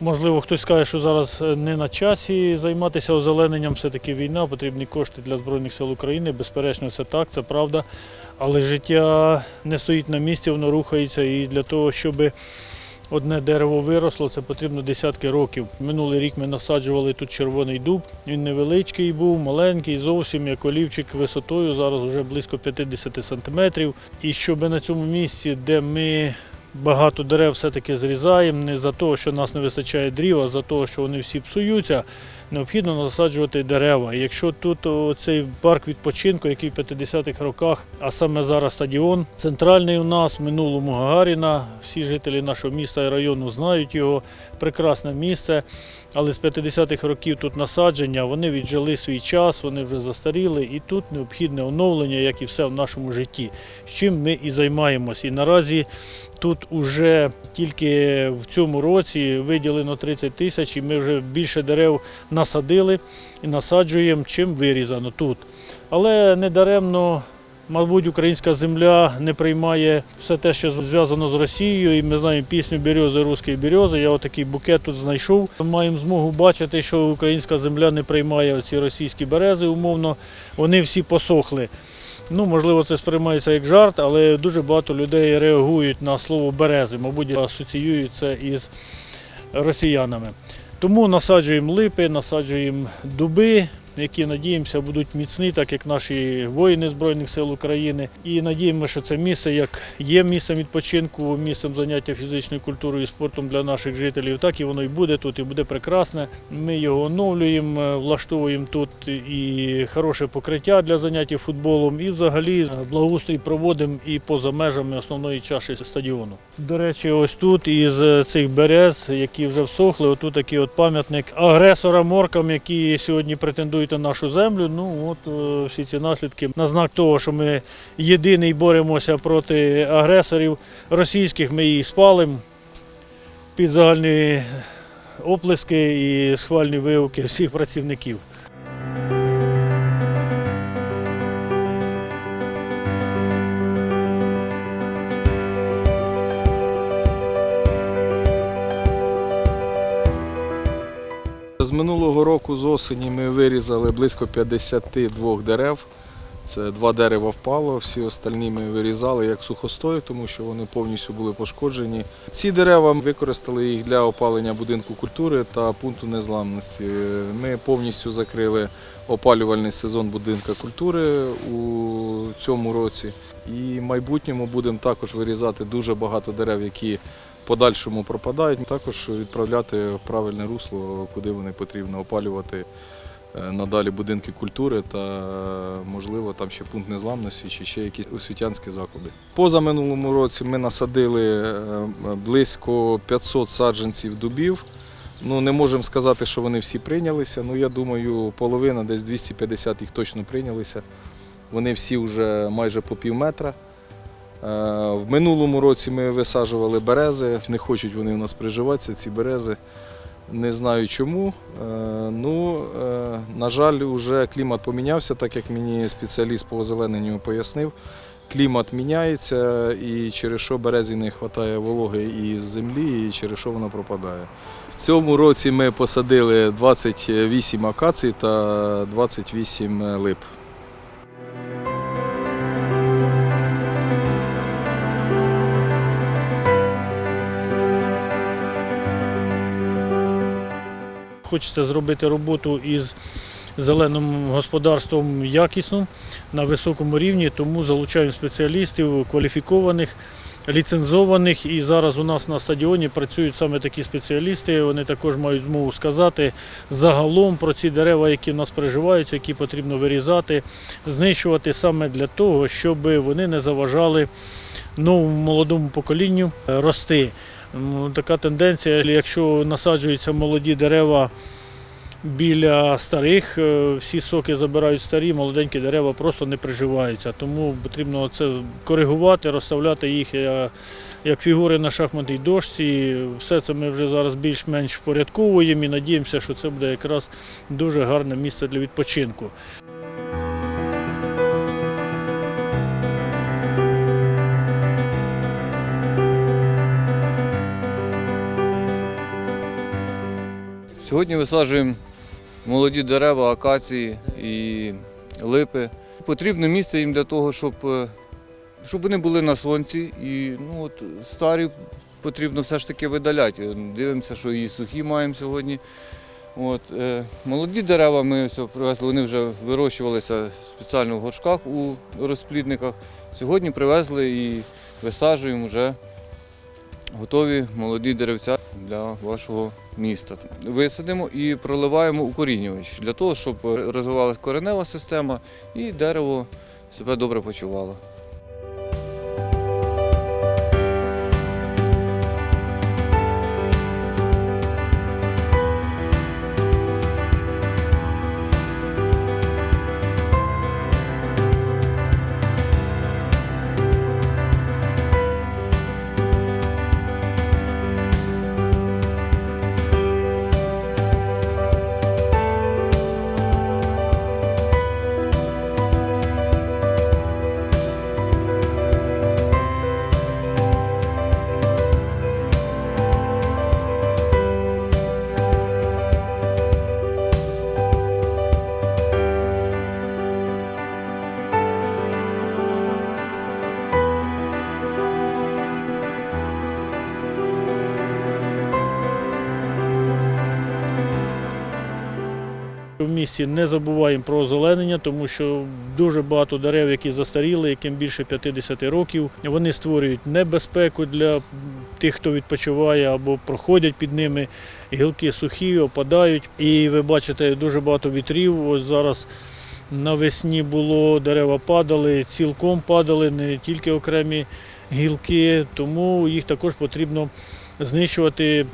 Можливо, хтось скаже, що зараз е, не на часі займатися озелененням, все-таки війна, потрібні кошти для Збройних сил України. Безперечно, це так, це правда. Але життя не стоїть на місці, воно рухається. І для того, щоб одне дерево виросло, це потрібно десятки років. Минулий рік ми насаджували тут червоний дуб. Він невеличкий був, маленький, зовсім як олівчик висотою, зараз вже близько 50 сантиметрів. І щоб на цьому місці, де ми багато дерев все-таки зрізаємо, не за того, що нас не вистачає дрів, а за того, що вони всі псуються, необхідно насаджувати дерева. Якщо тут цей парк відпочинку, який в 50-х роках, а саме зараз стадіон, центральний у нас, в минулому Гагаріна, всі жителі нашого міста і району знають його, прекрасне місце. Але з 50-х років тут насадження, вони віджили свій час, вони вже застаріли, і тут необхідне оновлення, як і все в нашому житті, з чим ми і займаємось. І наразі тут уже тільки в цьому році виділено 30 тисяч, і ми вже більше дерев насадили і насаджуємо, чим вирізано тут. Але не даремно. Мабуть, українська земля не приймає все те, що зв'язано з Росією, і ми знаємо пісню «Берези, русські берези. Я отакий букет тут знайшов. Маємо змогу бачити, що українська земля не приймає оці російські берези, умовно. Вони всі посохли. Ну, можливо, це сприймається як жарт, але дуже багато людей реагують на слово берези, мабуть, асоціюють це із росіянами. Тому насаджуємо липи, насаджуємо дуби, які надіємося будуть міцні, так як наші воїни Збройних сил України. І надіємося, що це місце як є місцем відпочинку, місцем заняття фізичною культурою і спортом для наших жителів, так і воно і буде тут, і буде прекрасне. Ми його оновлюємо, е, влаштовуємо тут і хороше покриття для заняття футболом, і взагалі благоустрій проводимо і поза межами основної чаші стадіону. До речі, ось тут із цих берез, які вже всохли, отут такий от пам'ятник агресорам оркам, які сьогодні претендують на нашу землю. Ну от е, всі ці наслідки на знак того, що ми єдиний боремося проти агресорів російських, ми її спалимо під загальні оплески і схвальні вигуки всіх працівників. Минулого року з осені ми вирізали близько 52 дерев. Це два дерева впало, всі остальні ми вирізали як сухостой, тому що вони повністю були пошкоджені. Ці дерева ми використали їх для опалення будинку культури та пункту незламності. Ми повністю закрили опалювальний сезон будинку культури у цьому році. І в майбутньому будемо також вирізати дуже багато дерев, які подальшому пропадають. Також відправляти правильне русло, куди вони потрібно опалювати е, надалі будинки культури та, е, можливо, там ще пункт незламності чи ще якісь освітянські заклади. Поза минулому році ми насадили е, близько 500 саджанців дубів. Ну, не можемо сказати, що вони всі прийнялися. Ну, я думаю, половина, десь 250 їх точно прийнялися. Вони всі вже майже по пів метра. Е, В минулому році ми висаджували берези. Не хочуть вони у нас приживатися, ці берези. Не знаю чому. Е, Ну, е, на жаль, вже клімат помінявся, так як мені спеціаліст по озелененню пояснив. Клімат міняється і через що березі не вистачає вологи із землі, і через що вона пропадає. В цьому році ми посадили 28 акацій та 28 лип. Хочеться зробити роботу із зеленим господарством якісно на високому рівні, тому залучаємо спеціалістів кваліфікованих, ліцензованих. І зараз у нас на стадіоні працюють саме такі спеціалісти. Вони також мають змогу сказати загалом про ці дерева, які в нас переживаються, які потрібно вирізати, знищувати саме для того, щоб вони не заважали новому молодому поколінню е, рости. Така тенденція, якщо насаджуються молоді дерева біля старих, е, всі соки забирають старі, молоденькі дерева просто не приживаються. Тому потрібно це коригувати, розставляти їх е, як фігури на шахматній дошці. Все це ми вже зараз більш-менш впорядковуємо і надіємося, що це буде якраз дуже гарне місце для відпочинку. Сьогодні висаджуємо молоді дерева, акації і липи. Потрібне місце їм для того, щоб, е, щоб вони були на сонці. І ну, от, старі потрібно все ж таки видаляти. Дивимося, що і сухі маємо сьогодні. От, е, молоді дерева ми ось привезли, вони вже вирощувалися спеціально в горшках у розплідниках. Сьогодні привезли і висаджуємо вже готові молоді деревця для вашого міста. Висадимо і проливаємо укорінювач для того, щоб розвивалася коренева система і дерево себе добре почувало. В місті не забуваємо про озеленення, тому що дуже багато дерев, які застаріли, яким більше 50 років, вони створюють небезпеку для тих, хто відпочиває або проходять під ними. Гілки сухі, опадають. І ви бачите, дуже багато вітрів. Ось зараз навесні було, дерева падали, цілком падали, не тільки окремі гілки, тому їх також потрібно знищувати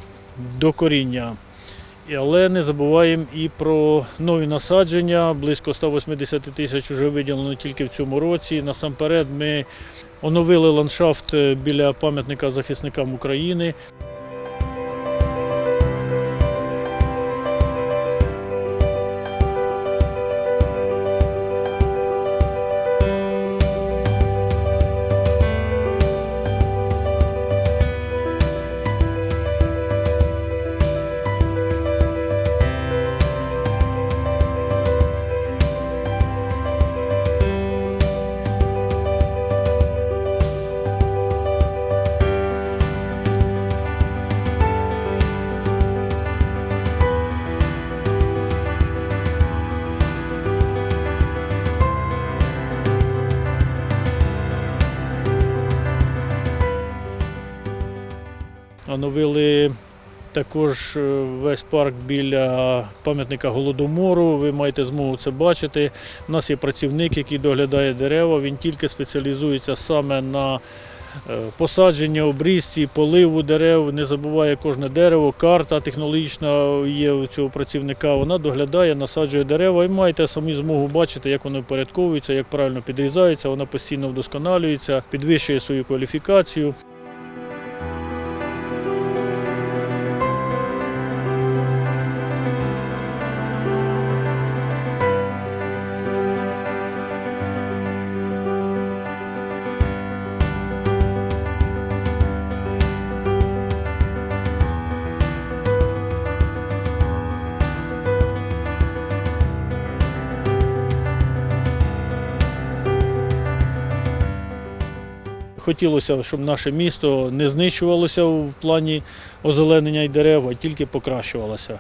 до коріння. Але не забуваємо і про нові насадження. Близько 180 тисяч вже виділено тільки в цьому році. Насамперед ми оновили ландшафт е, біля пам'ятника захисникам України. Оновили також е, весь парк біля пам'ятника Голодомору. Ви маєте змогу це бачити. У нас є працівник, який доглядає дерева. Він тільки спеціалізується саме на е, посадження, обрізці, поливу дерев. Не забуває кожне дерево, карта технологічна є у цього працівника. Вона доглядає, насаджує дерева і маєте самі змогу бачити, як вони впорядковуються, як правильно підрізаються. Вона постійно вдосконалюється, підвищує свою кваліфікацію. Хотілося, щоб наше місто не знищувалося в плані озеленення й дерев, а тільки покращувалося.